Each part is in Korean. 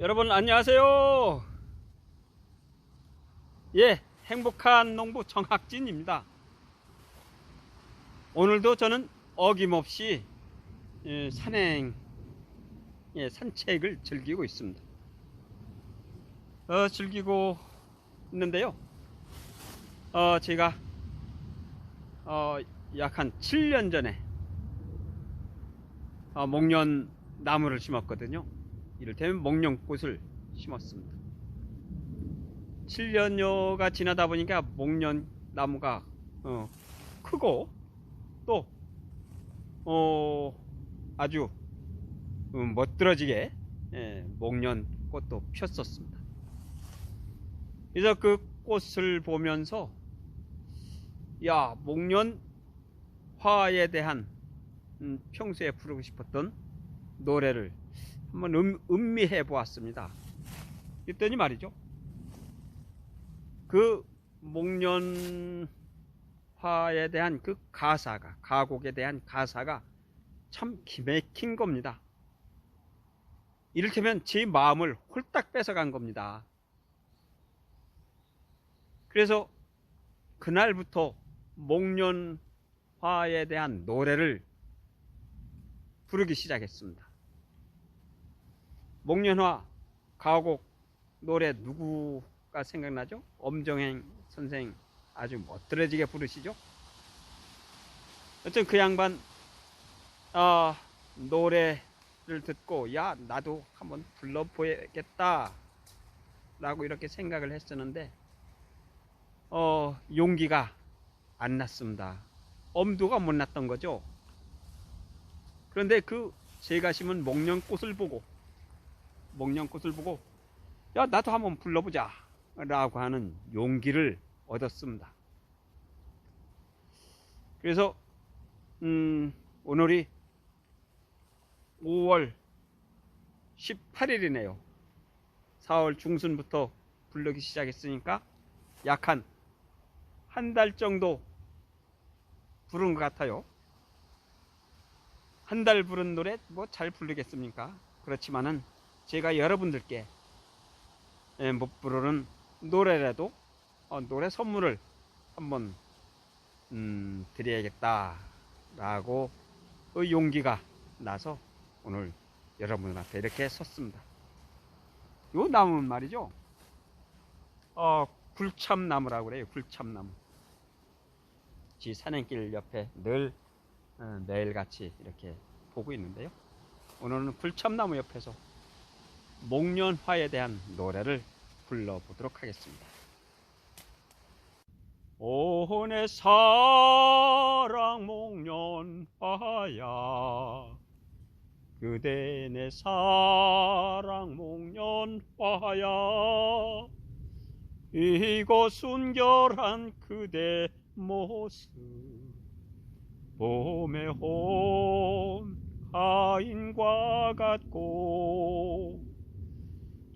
여러분 안녕하세요. 예, 행복한 농부 정학진입니다. 오늘도 저는 어김없이 예, 산행, 예, 산책을 즐기고 있습니다. 어, 즐기고 있는데요. 어, 제가 어, 약 한 7년 전에 어, 목련 나무를 심었거든요. 이를테면 목련꽃을 심었습니다. 7년여가 지나다 보니까 목련 나무가 어, 크고 또 어, 아주 음, 멋들어지게 예, 목련 꽃도 폈었습니다. 그래서 그 꽃을 보면서 야 목련 화에 대한 음, 평소에 부르고 싶었던 노래를 한번 음, 음미해 보았습니다. 그랬더니 말이죠. 그 목련화에 대한 그 가사가, 가곡에 대한 가사가 참 기맥힌 겁니다. 이를테면 제 마음을 홀딱 뺏어간 겁니다. 그래서 그날부터 목련화에 대한 노래를 부르기 시작했습니다. 목련화 가곡 노래 누구가 생각나죠? 엄정행 선생 아주 멋들어지게 부르시죠? 어쨌든 그 양반 아, 노래를 듣고 야 나도 한번 불러보야겠다 라고 이렇게 생각을 했었는데 어, 용기가 안 났습니다. 엄두가 못 났던 거죠. 그런데 그 제가 심은 목련꽃을 보고 목련꽃을 보고 야 나도 한번 불러보자 라고 하는 용기를 얻었습니다. 그래서 음, 오늘이 5월 18일이네요. 4월 중순부터 부르기 시작했으니까 약 한 한 달 정도 부른 것 같아요. 한 달 부른 노래 뭐 잘 부르겠습니까? 그렇지만은 제가 여러분들께 예, 못 부르는 노래라도 어, 노래 선물을 한번 음, 드려야겠다라고 그 용기가 나서 오늘 여러분 앞에 이렇게 섰습니다. 요 나무는 말이죠. 어, 굴참나무라고 그래요. 굴참나무. 지 산행길 옆에 늘 어, 매일같이 이렇게 보고 있는데요. 오늘은 굴참나무 옆에서 목련화에 대한 노래를 불러보도록 하겠습니다. 오 내 사랑 목련화야 그대 내 사랑 목련화야 이곳 순결한 그대 모습 봄에 온 가인과 같고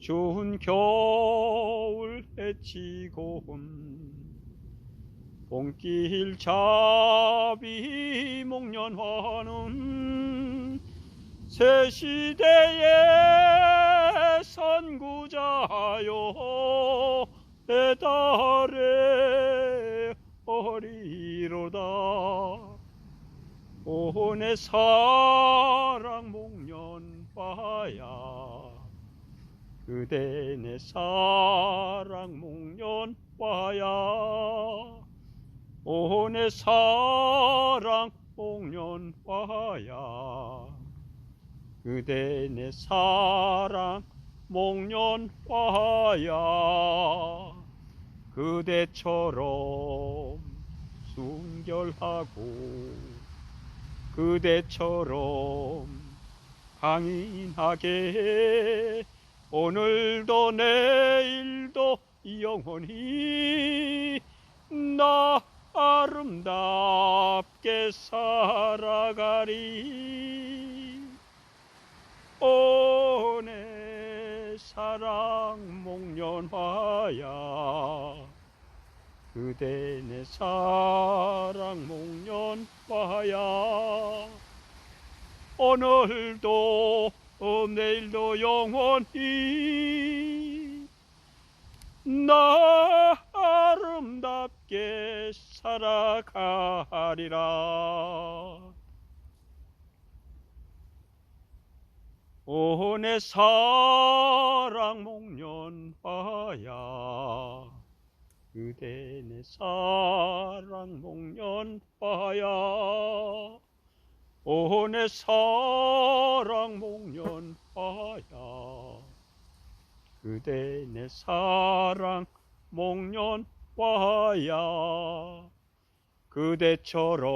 추운 겨울 해치고 온 봄길 잡이 목련화는 새 시대의 선구자요 내 달의 어리로다. 오내 사랑 그대 내 사랑 목련화야. 오 내 사랑 목련화야. 그대 내 사랑 목련화야. 그대처럼 순결하고 그대처럼 강인하게 오늘도 내일도 영원히 나 아름답게 살아가리. 오내 사랑 목련화야 그대 내 사랑 목련화야 오늘도 어, 내일도 영원히 나 아름답게 살아가리라. 오 내 사랑 목련화야. 그대 내 사랑 목련화야 오내 사랑 목련화야 그대 내 사랑 목련화야 그대처럼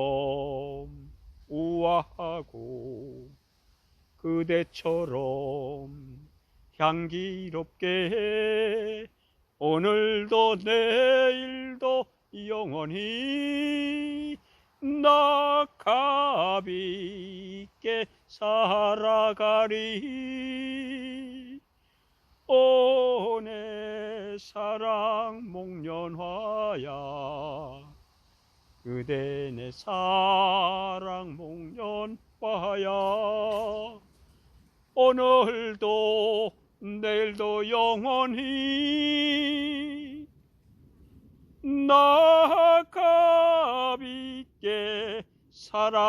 우아하고 그대처럼 향기롭게 오늘도 내일도 영원히 나 가비있게 살아가리. 오내 사랑 목련화야. 그대 내 사랑 목련화야. 오늘도 내일도 영원히. 나 가비있게 살아가리라